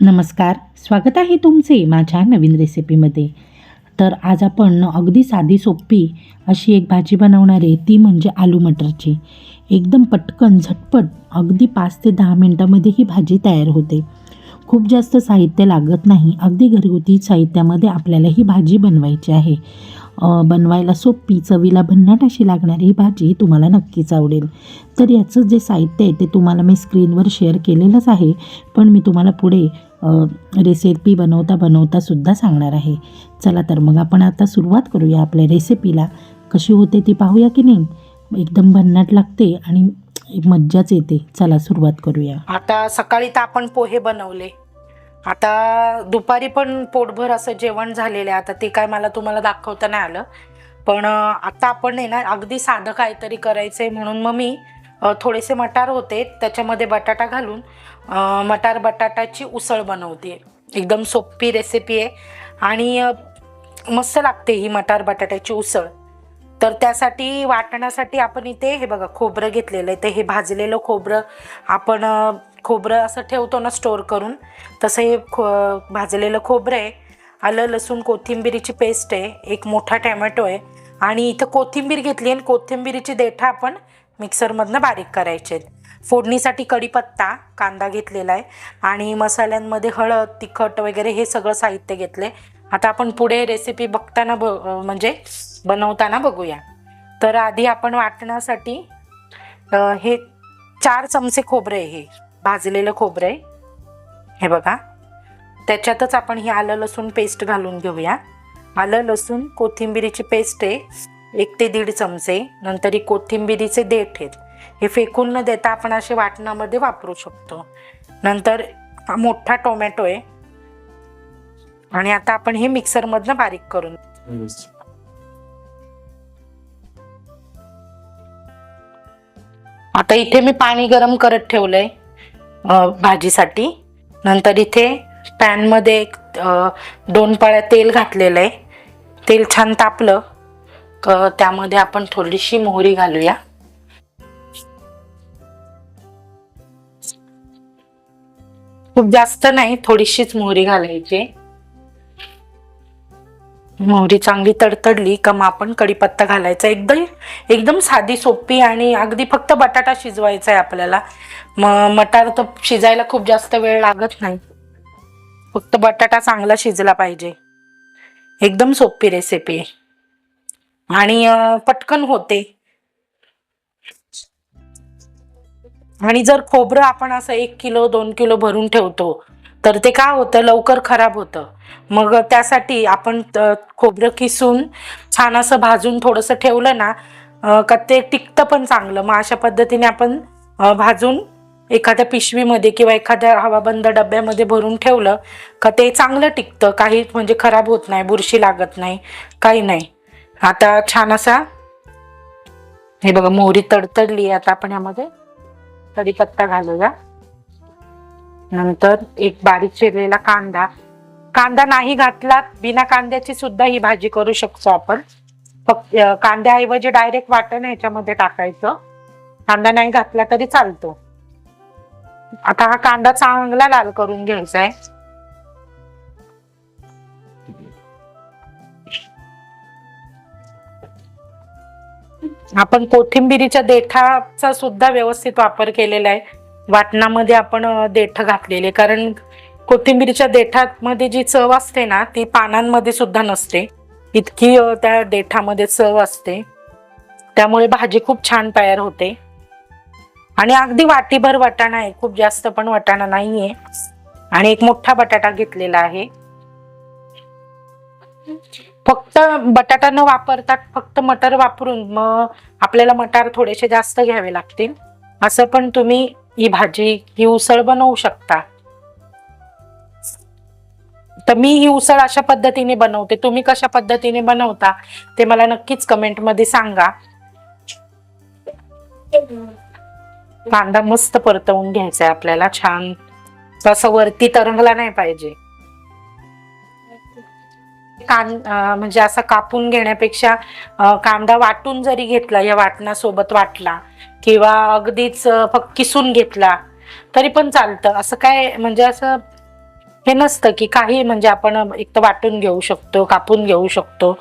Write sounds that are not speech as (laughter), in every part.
नमस्कार स्वागत आहे तुमचे माझ्या नवीन रेसिपीमध्ये. तर आज आपण अगदी साधी सोपी अशी एक भाजी बनवणार आहे ती म्हणजे आलू मटरची. एकदम पटकन झटपट अगदी पाच ते दहा मिनटामध्ये ही भाजी तयार होते. खूप जास्त साहित्य लागत नाही. अगदी घरगुती साहित्यामध्ये आपल्याला ही भाजी बनवायची आहे. बनवायला सोपी चवीला भन्नाट अशी लागणारी ही भाजी तुम्हाला नक्कीच आवडेल. तर याचं जे साहित्य आहे ते तुम्हाला मी स्क्रीनवर शेअर केलेलंच आहे. पण मी तुम्हाला पुढे रेसिपी बनवता बनवता सुद्धा सांगणार आहे. चला तर मग आपण आता सुरुवात करूया आपल्या रेसिपीला कशी होते ती पाहूया की नाही? एकदम भन्नाट लागते आणि मज्जाच येते. चला सुरुवात करूया. आता सकाळी तर आपण पोहे बनवले. आता दुपारी पण पोटभर असं जेवण झालेलं आहे. आता ते काय मला तुम्हाला दाखवता नाही आलं. पण आता आपण आहे ना अगदी साधं काहीतरी करायचं आहे म्हणून मग मी थोडेसे मटार होते. त्याच्यामध्ये बटाटा घालून मटार बटाटाची उसळ बनवते. एकदम सोपी रेसिपी आहे. आणि मस्त लागते ही मटार बटाट्याची उसळ. तर त्यासाठी वाटण्यासाठी आपण इथे हे बघा खोबरं घेतलेलं आहे. ते हे भाजलेलं खोबरं आपण खोबरं असं ठेवतो ना स्टोअर करून. तसं हे खो भाजलेलं खोबरं आहे. आलं लसूण कोथिंबिरीची पेस्ट आहे. एक मोठा टॅमॅटो आहे. आणि इथं कोथिंबीर घेतली आणि कोथिंबिरीची देठा आपण मिक्सरमधनं बारीक करायचे आहेत. फोडणीसाठी कढीपत्ता कांदा घेतलेला आहे. आणि मसाल्यांमध्ये हळद तिखट वगैरे हे सगळं साहित्य घेतलं आहे आता आपण पुढे रेसिपी बघताना ब म्हणजे बनवताना बघूया. तर आधी आपण वाटण्यासाठी हे चार चमचे खोबरे आहे हे भाजलेलं खोबरं आहे. हे बघा. त्याच्यातच आपण ही आलं लसूण पेस्ट घालून घेऊया. आलं लसूण कोथिंबिरीची पेस्ट आहे एक ते दीड चमचे. नंतर ही कोथिंबिरीचे देठ आहेत. हे फेकून न देता आपण असे वाटणामध्ये वापरू शकतो. नंतर हा मोठा टोमॅटो आहे. आणि आता आपण हे मिक्सरमधनं बारीक करून आता इथे मी पाणी गरम करत ठेवलंय भाजीसाठी. नंतर इथे पॅनमध्ये एक दोन पळ्या तेल घातलेलं आहे तेल छान तापलं. क त्यामध्ये आपण थोडीशी मोहरी घालूया. खूप जास्त नाही थोडीशीच मोहरी घालायची. मोहरी चांगली तडतडली का मग आपण कढीपत्ता घालायचा. एकदम एकदम साधी सोपी आणि अगदी फक्त बटाटा शिजवायचा आहे आपल्याला. मग मटार तर शिजायला खूप जास्त वेळ लागत नाही. फक्त बटाटा चांगला शिजला पाहिजे. एकदम सोपी रेसिपी आणि पटकन होते. आणि जर खोबरं आपण असं एक किलो दोन किलो भरून ठेवतो तर ते काय होतं? लवकर खराब होतं. मग त्यासाठी आपण खोबरं किसून छान असं भाजून थोडंसं ठेवलं ना का ते टिकतं पण चांगलं. मग अशा पद्धतीने आपण भाजून एखाद्या पिशवीमध्ये किंवा एखाद्या हवाबंद डब्यामध्ये भरून ठेवलं का ते चांगलं टिकतं. काही म्हणजे खराब होत नाही बुरशी लागत नाही काही नाही. आता छान असा हे बघा मोहरी तडतडली आहे. आता आपण यामध्ये कढीपत्ता घालूया. नंतर एक बारीक चिरलेला कांदा. कांदा नाही घातला बिना कांद्याची सुद्धा ही भाजी करू शकतो आपण. फक्त कांद्याऐवजी डायरेक्ट वाटण ह्याच्यामध्ये टाकायचं. कांदा नाही घातला तरी चालतो. आता हा कांदा चांगला लाल करून घ्यायचा आहे. आपण कोथिंबिरीच्या देठाचा सुद्धा व्यवस्थित वापर केलेला आहे. वाटणामध्ये आपण देठ घातलेले कारण कोथिंबीरच्या देठामध्ये जी चव असते ना ती पानांमध्ये सुद्धा नसते. इतकी त्या देठामध्ये चव असते. त्यामुळे भाजी खूप छान तयार होते. आणि अगदी वाटीभर वाटाणा आहे. खूप जास्त पण वाटाणा नाहीये. आणि एक मोठा बटाटा घेतलेला आहे. फक्त बटाटा न वापरता फक्त मटर वापरून मग आपल्याला मटार थोडेसे जास्त घ्यावे लागतील. असं पण तुम्ही ही भाजी ही उसळ बनवू शकता. तर मी ही उसळ अशा पद्धतीने बनवते. तुम्ही कशा पद्धतीने बनवता ते मला नक्कीच कमेंटमध्ये सांगा. कांदा मस्त परतवून घ्यायचा आहे आपल्याला छान. असं वरती तरंगला नाही पाहिजे. कान म्हणजे असं कापून घेण्यापेक्षा कांदा वाटून जरी घेतला या वाटणासोबत वाटला किंवा अगदीच फक्त किसून घेतला तरी पण चालतं. असं काय म्हणजे असं हे नसतं की काही म्हणजे आपण एक तर वाटून घेऊ शकतो कापून घेऊ शकतो.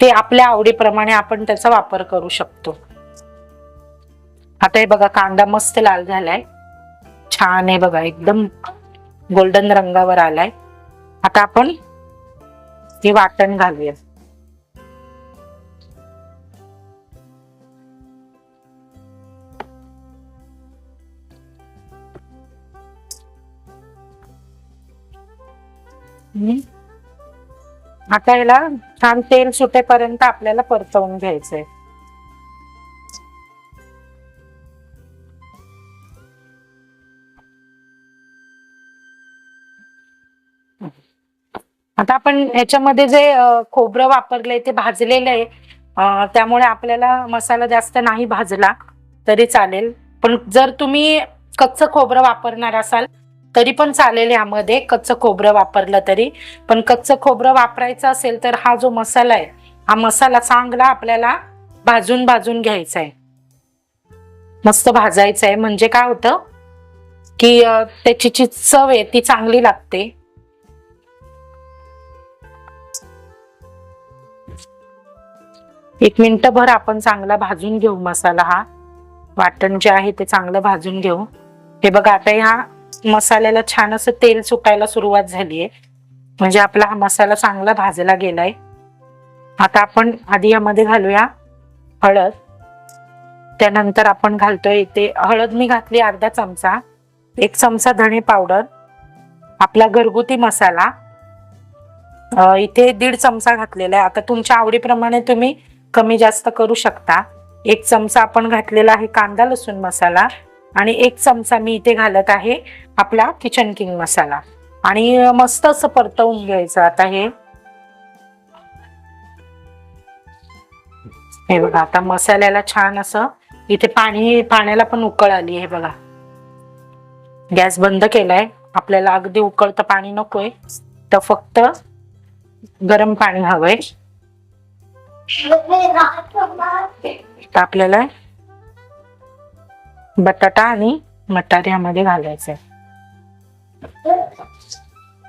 ते आपल्या आवडीप्रमाणे आपण त्याचा वापर करू शकतो. आता हे बघा कांदा मस्त लाल झालाय. छान आहे बघा एकदम गोल्डन रंगावर आलाय. आता आपण हे वाटण घालूया हम्म. आता याला छान तेल सुटेपर्यंत आपल्याला परतवून घ्यायचंय आता आपण ह्याच्यामध्ये जे खोबरं वापरलंय ते भाजलेलं आहे. त्यामुळे आपल्याला मसाला जास्त नाही भाजला तरी चालेल. पण जर तुम्ही कच्चं खोबरं वापरणार असाल तरी पण चालेल यामध्ये कच्चं खोबरं वापरलं तरी. पण कच्चं खोबरं वापरायचं असेल तर हा जो मसाला आहे हा मसाला चांगला आपल्याला भाजून भाजून घ्यायचा आहे. मस्त भाजायचं आहे. म्हणजे काय होतं की त्याची जी चव आहे ती चांगली लागते. एक मिनटभर आपण चांगला भाजून घेऊ मसाला हा. वाटण जे आहे ते चांगलं भाजून घेऊ. हे बघा आता ह्या मसाल्याला छान असं तेल सुटायला सुरुवात झाली आहे. म्हणजे आपला हा मसाला चांगला भाजला गेलाय. आता आपण आधी यामध्ये घालूया हळद. त्यानंतर आपण घालतोय इथे हळद मी घातली अर्धा चमचा. एक चमचा धणे पावडर. आपला घरगुती मसाला. इथे दीड चमचा घातलेला आहे. आता तुमच्या आवडीप्रमाणे तुम्ही कमी जास्त करू शकता. एक चमचा आपण घातलेला आहे कांदा लसूण मसाला आणि एक चमचा मी इथे घालत आहे आपला किचन किंग मसाला. आणि मस्त असं परतवून घ्यायचं आता हे. हे बघा आता मसाल्याला छान असं इथे पाणी पाण्याला पण उकळ आली आहे बघा. गॅस बंद केलाय. आपल्याला अगदी उकळतं पाणी नकोय. तर फक्त गरम पाणी हवंय. आपल्याला बटाटा आणि मटार यामध्ये घालायचंय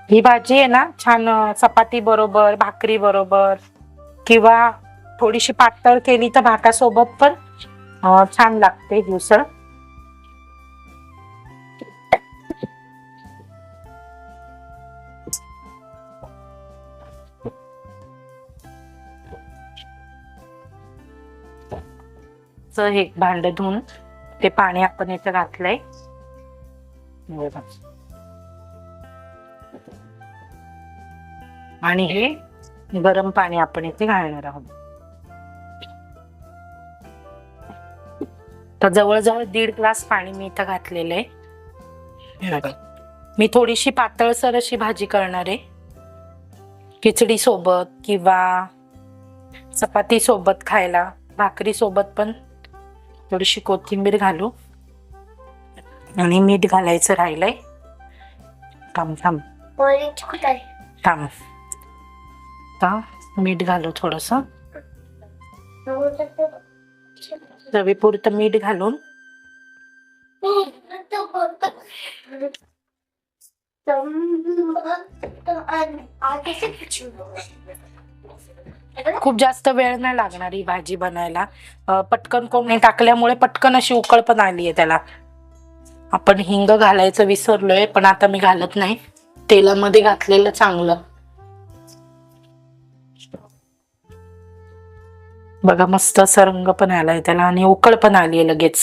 ही भाजी आहे ना छान चपाती बरोबर भाकरी बरोबर किंवा थोडीशी पातळ केली तर भातासोबत पण छान लागते ही च हे भांड धुवून ते पाणी आपण इथे घातलंय. आणि हे गरम पाणी आपण इथे घालणार आहोत तर जवळजवळ दीड ग्लास पाणी मी इथं घातलेलं आहे. मी थोडीशी पातळसर अशी भाजी करणार आहे खिचडी सोबत किंवा चपाती सोबत खायला भाकरी सोबत पण थोडीशी कोथिंबीर घालू. आणि मीठ घालायचं राहिलंय. थांब थांब. थांब. आता मीठ घालू थोडस. चवीपुरतं मीठ घालून. (laughs) खूप जास्त वेळ नाही लागणार ही भाजी बनायला. पटकन कोणी टाकल्यामुळे पटकन अशी उकळ पण आली आहे त्याला. आपण हिंग घालायचं विसरलोय पण आता मी घालत नाही. तेलामध्ये घातलेलं चांगलं. बघा मस्त असा रंग पण आलाय त्याला आणि उकळ पण आली आहे लगेच.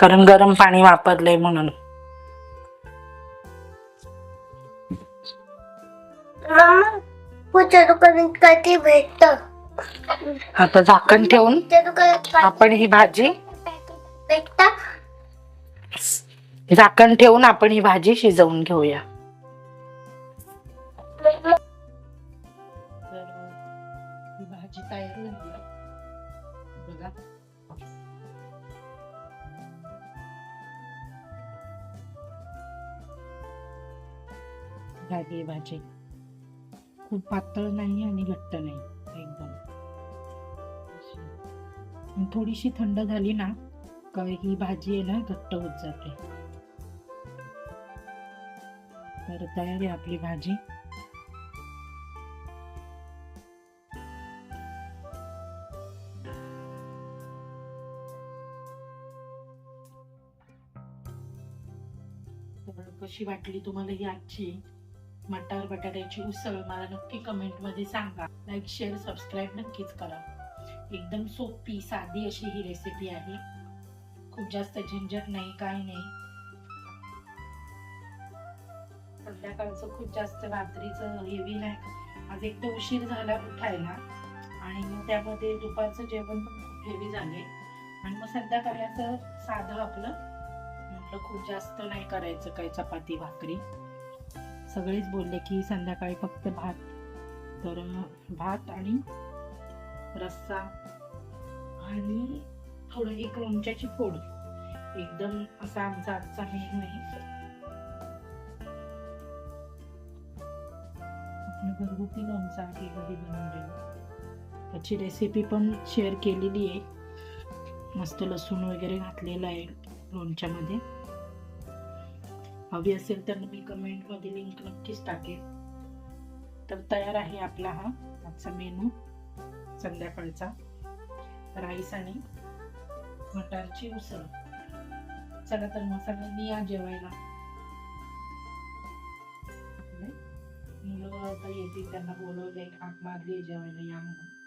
कारण गरम पाणी वापरलंय म्हणून. पुढच्या दुकानात कधी भेटत? आता झाकण ठेवून त्या दुकानात आपण ही भाजी भेटत? झाकण ठेवून आपण ही भाजी शिजवून घेऊया. भाजी तयार झाली. बघा. झाली भाजी. खूप पातळ नाही आणि घट्ट नाही एकदम. थोडीशी थंड झाली ना का ही भाजी आहे ना घट्ट होत जाते. तर तयार आहे आपली भाजी. कशी वाटली तुम्हाला ही आजची? मटार बटाट्याची उसळ मला नक्की कमेंटमध्ये सांगा. लाईक शेअर सबस्क्राईब नक्कीच करा. एकदम सोपी साधी अशी ही रेसिपी आहे. खूप जास्त झंझट नाही काही नाही. संध्याकाळचं खूप जास्त रात्रीचं हेवी नाही. आज एक तर उशीर झाला उठायला. आणि मग त्यामध्ये दुपारचं जेवण पण खूप हेवी झाले आणि मग संध्याकाळी असं साधं आपलं. म्हटलं खूप जास्त नाही करायचं काही चपाती भाकरी. सगळेच बोलले की संध्याकाळी फक्त भात. तर भात आणि रस्सा आणि थोडं एक लोणच्याची फोड. एकदम असा आमचा आजचा मेनू आहे. आपलं घरगुती लोणचा आहे घरी बनवलेलं. त्याची रेसिपी पण शेअर केलेली आहे. मस्त लसूण वगैरे घातलेलं आहे लोणच्यामध्ये. हवी असेल तर मी कमेंटमध्ये लिंक नक्कीच टाकेल. तर तयार आहे आपला हा आजचा मेनू संध्याकाळचा राईस आणि मटारची उसळ. चला तर मग सगळ्यांनी या जेवायला. मुलं आता येतील त्यांना बोलवलंय हाक मारली जेवायला या म्हणून.